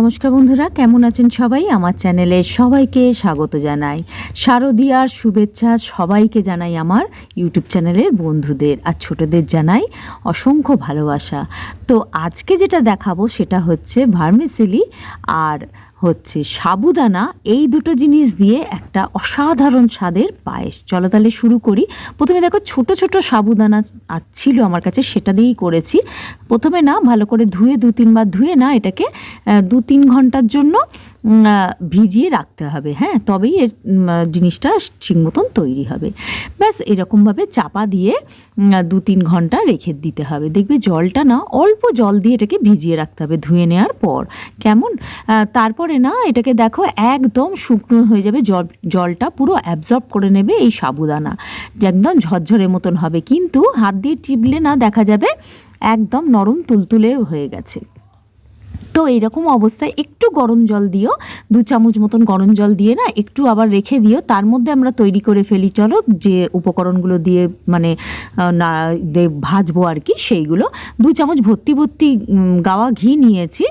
নমস্কার বন্ধুরা, কেমন আছেন সবাই? আমার চ্যানেলে সবাইকে স্বাগত জানাই। শারদীয়ার শুভেচ্ছা সবাইকে জানাই আমার ইউটিউব চ্যানেলের বন্ধুদের আর ছোটদের জানাই অসংখ্য ভালোবাসা। তো আজকে যেটা দেখাবো সেটা হচ্ছে ভার্মিসিলি আর হচ্ছে সাবুদানা। এই দুটো জিনিস দিয়ে একটা অসাধারণ স্বাদের পায়েস। চলো তাহলে শুরু করি। প্রথমে দেখো, ছোট ছোট সাবুদানা ছিল আমার কাছে, সেটা দিয়েই করেছি। প্রথমে না, ভালো করে ধুয়ে দু তিনবার ধুয়ে না, এটাকে দু তিন ঘণ্টার জন্য ভিজিয়ে রাখতে হবে হ্যাঁ? তবেই এর জিনিসটা ঠিক মতন তৈরি হবে। ব্যাস, এরকমভাবে চাপা দিয়ে দু তিন ঘণ্টা রেখে দিতে হবে। দেখবে জলটা না, অল্প জল দিয়ে এটাকে ভিজিয়ে রাখতে হবে ধুয়ে নেওয়ার পর। কেমন? তারপরে না, এটাকে দেখো একদম শুকনো হয়ে যাবে, জল, জলটা পুরো অ্যাবজর্ব করে নেবে এই সাবুদানা। একদম ঝরঝরে মতন হবে। কিন্তু হাত দিয়ে টিপলে না দেখা যাবে, একদম নরম তুলতুলে হয়ে গেছে। তো এইরকম অবস্থায় একটু গরম জল দিও, দু চামচ মতন গরম জল দিয়ে না একটু আবার রেখে দিও, তার মধ্যে আমরা তৈরি করে ফেলি, চলো যে উপকরণগুলো দিয়ে মানে না ভাজবো আর কি সেইগুলো। দু চামচ ভর্তি ভর্তি গাওয়া ঘি নিয়েছি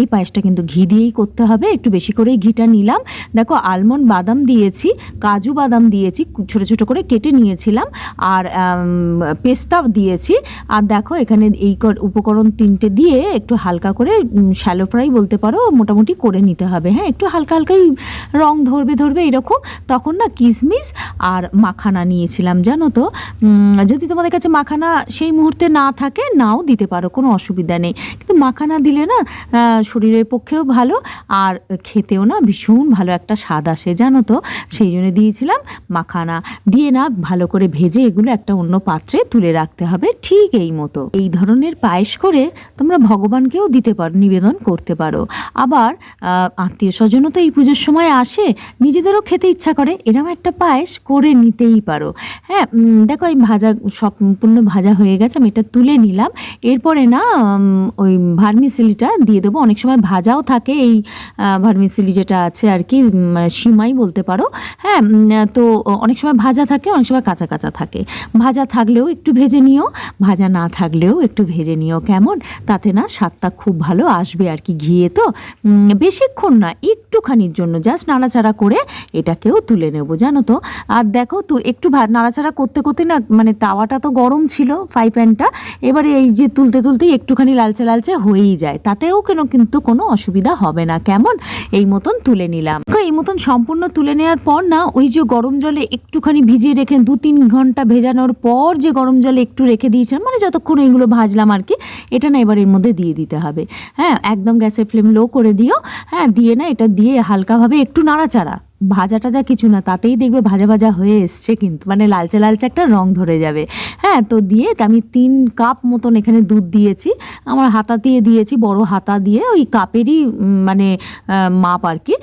এই পায়েসটা কিন্তু ঘি দিয়েই করতে হবে, একটু বেশি করেই ঘিটা নিলাম। দেখো আলমন্ড বাদাম দিয়েছি, কাজু বাদাম দিয়েছি ছোট ছোট করে কেটে নিয়েছিলাম, আর পেস্তা দিয়েছি। আর দেখো এখানে এই কর- উপকরণ তিনটে দিয়ে একটু হালকা করে শ্যালো ফ্রাই বলতে পারো, মোটামুটি করে নিতে হবে। হ্যাঁ একটু হালকা হালকাই রং ধরবে ধরবে এরকম। তখন না কিশমিশ আর মাখানা নিয়েছিলাম, জানো তো? যদি তোমাদের কাছে মাখানা সেই মুহূর্তে না থাকে, নাও দিতে পারো, কোনো অসুবিধা নেই। কিন্তু মাখানা দিলে না শরীরের পক্ষেও ভালো আর খেতেও না ভীষণ ভালো একটা স্বাদ আসে, জানো তো? সেই জন্য দিয়েছিলাম মাখানা। দিয়ে না ভালো করে ভেজে এগুলো একটা অন্য পাত্রে তুলে রাখতে হবে, ঠিক এই মতো। এই ধরনের পায়েস করে তোমরা ভগবানকেও দিতে পারো। নিবেদন করতে পারো। আবার আত্মীয় স্বজনও তো এই পুজোর সময় আসে, নিজেদেরও খেতে ইচ্ছা করে। এরকম একটা পায়েস করে নিতেই পারো। হ্যাঁ দেখো এই ভাজা, সম্পূর্ণ ভাজা হয়ে গেছে, আমি এটা তুলে নিলাম। এরপরে না ওই ভার্মিসিলিটা দিয়ে দেবো। অনেক সময় ভাজাও থাকে এই ভার্মিসিলি যেটা আছে আর কি মানে সিমাই বলতে পারো। হ্যাঁ তো অনেক সময় ভাজা থাকে, অনেক সময় কাঁচা কাঁচা থাকে। ভাজা থাকলেও একটু ভেজে নিও, ভাজা না থাকলেও একটু ভেজে নিও। কেমন? তাতে না স্বাদটা খুব ভালো আসবে আর কি ঘিয়ে তো। বেশিক্ষণ না, একটুখানির জন্য জাস্ট নাড়াচাড়া করে এটাকেও তুলে নেব, জানো তো। আর দেখো তো, একটু ভা- নাড়াচাড়া করতে করতে না মানে তাওয়াটা তো গরম ছিল ফ্রাই প্যানটা এবারে এই যে তুলতে তুলতে একটুখানি লালচে লালচে হয়েই যায়। তাতেও কেন কিন্তু কোনো অসুবিধা হবে না। কেমন? এই মতন তুলে নিলাম। এই মতন সম্পূর্ণ তুলে নেওয়ার পর না, ওই যে গরম জলে একটুখানি ভিজিয়ে রেখে দু তিন ঘণ্টা ভেজানোর পর যে গরম জলে একটু রেখে দিয়েছিলাম মানে যতক্ষণ এইগুলো ভাজলাম আর কি, এটা না এবার এর মধ্যে দিয়ে দিতে হবে। হ্যাঁ একদম গ্যাসের ফ্লেম লো করে দিও। হ্যাঁ দিয়ে না এটা দিয়ে হালকাভাবে একটু নাড়াচাড়া। ভাজা টাজা কিছু না, তাতেই দেখবে ভাজা ভাজা হয়ে এসছে কিন্তু। মানে লালচে লালচে একটা রং ধরে যাবে। হ্যাঁ তো দিয়ে আমি তিন কাপ মতন এখানে দুধ দিয়েছি। আমার হাতা দিয়ে দিয়েছি, বড় হাতা দিয়ে ওই কাপেরই মানে মাপ আর কি।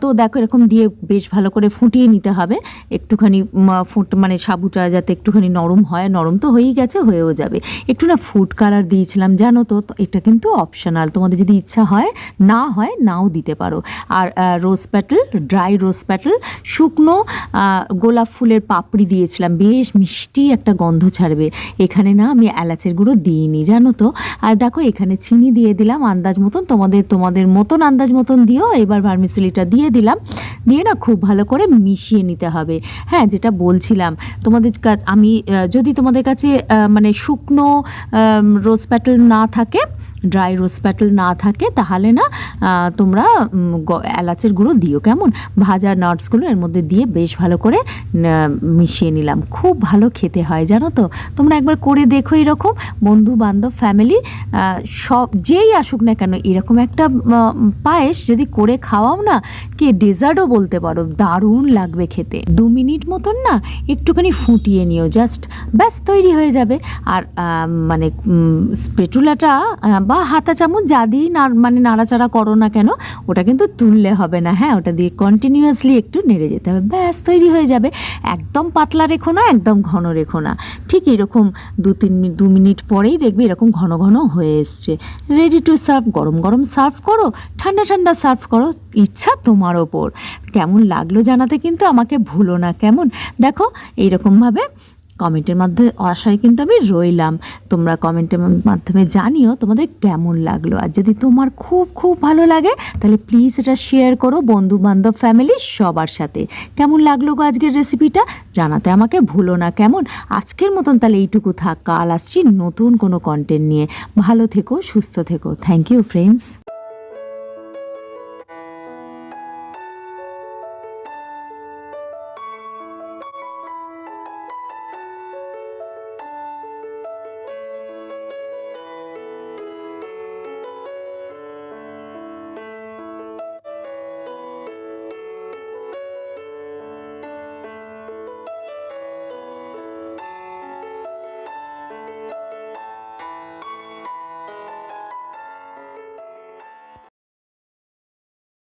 তো দেখো এরকম দিয়ে বেশ ভালো করে ফুটিয়ে নিতে হবে। একটুখানি ফুট মানে সাবুটা যাতে একটুখানি নরম হয়। নরম তো হয়েই গেছে, হয়েও যাবে। একটু না ফুড কালার দিয়েছিলাম, জানো তো এটা কিন্তু অপশনাল। তোমাদের যদি ইচ্ছা হয়, না হয়, নাও দিতে পারো। আর rose petal dry rose petal শুকনো গোলাপ ফুলের পাপড়ি দিয়েছিলাম। বেশ মিষ্টি একটা গন্ধ ছাড়বে। এখানে না আমি এলাচের গুঁড়ো দিইনি, জানো তো? আর দেখো, এখানে চিনি দিয়ে দিলাম আন্দাজ মতন। তোমাদের তোমাদের মতন আন্দাজ মতন দিও। এবার ভার্মিসিলিটা দিয়ে দিলাম। দিয়ে না খুব ভালো করে মিশিয়ে নিতে হবে। হ্যাঁ যেটা বলছিলাম, তোমাদের কা- আমি যদি তোমাদের কাছে মানে শুকনো রোজ প্যাটেল না থাকে ড্রাই রোজ প্যাটেল না থাকে, তাহলে না তোমরা এলাচের গুঁড়ো দিও। কেমন? ভাজা নাটসগুলো এর মধ্যে দিয়ে বেশ ভালো করে মিশিয়ে নিলাম। খুব ভালো খেতে হয়, জানো তো? তোমরা একবার করে দেখো এরকম। বন্ধু বান্ধব ফ্যামিলি সব, যেই আসুক না কেন, এরকম একটা পায়েস যদি করে খাওয়াও না, কে ডেজার্টও বলতে পারো, দারুণ লাগবে খেতে। দু মিনিট মতন না, একটুখানি ফুটিয়ে নিও জাস্ট ব্যাস, তৈরি হয়ে যাবে। আর মানে স্পেটুলাটা বা হাতা চামচ যা দিয়েই না মানে নাড়াচাড়া করো না কেন, ওটা কিন্তু তুললে হবে না হ্যাঁ? ওটা দিয়ে কন্টিনিউয়াসলি একটু নেড়ে যেতে হবে। ব্যাস, তৈরি হয়ে যাবে। একদম পাতলা রেখো না, একদম ঘন রেখো না। ঠিক এরকম দু তিন দু মিনিট পরেই দেখবে এরকম ঘন ঘন হয়ে এসছে। রেডি টু সার্ভ গরম গরম সার্ভ করো, ঠান্ডা ঠান্ডা সার্ভ করো, ইচ্ছা তোমার ওপর। কেমন লাগল জানাতে কিন্তু আমাকে ভুলো না, কেমন? দেখো, এইরকমভাবে কমেন্টের মাধ্যমে আশায় কিন্তু আমি রইলাম। তোমরা কমেন্টের মাধ্যমে জানিও তোমাদের কেমন লাগল। আর যদি তোমার খুব খুব ভালো লাগে, তাহলে প্লিজ এটা শেয়ার করো বন্ধু বান্ধব ফ্যামিলি সবার সাথে। কেমন লাগল গো আজকের রেসিপিটা জানাতে আমাকে ভুলো না, কেমন? আজকের মতন তাহলে এইটুকু থাক। কাল আসছি নতুন কোনো কন্টেন্ট নিয়ে। ভালো থেকো, সুস্থ থেকো। Thank you friends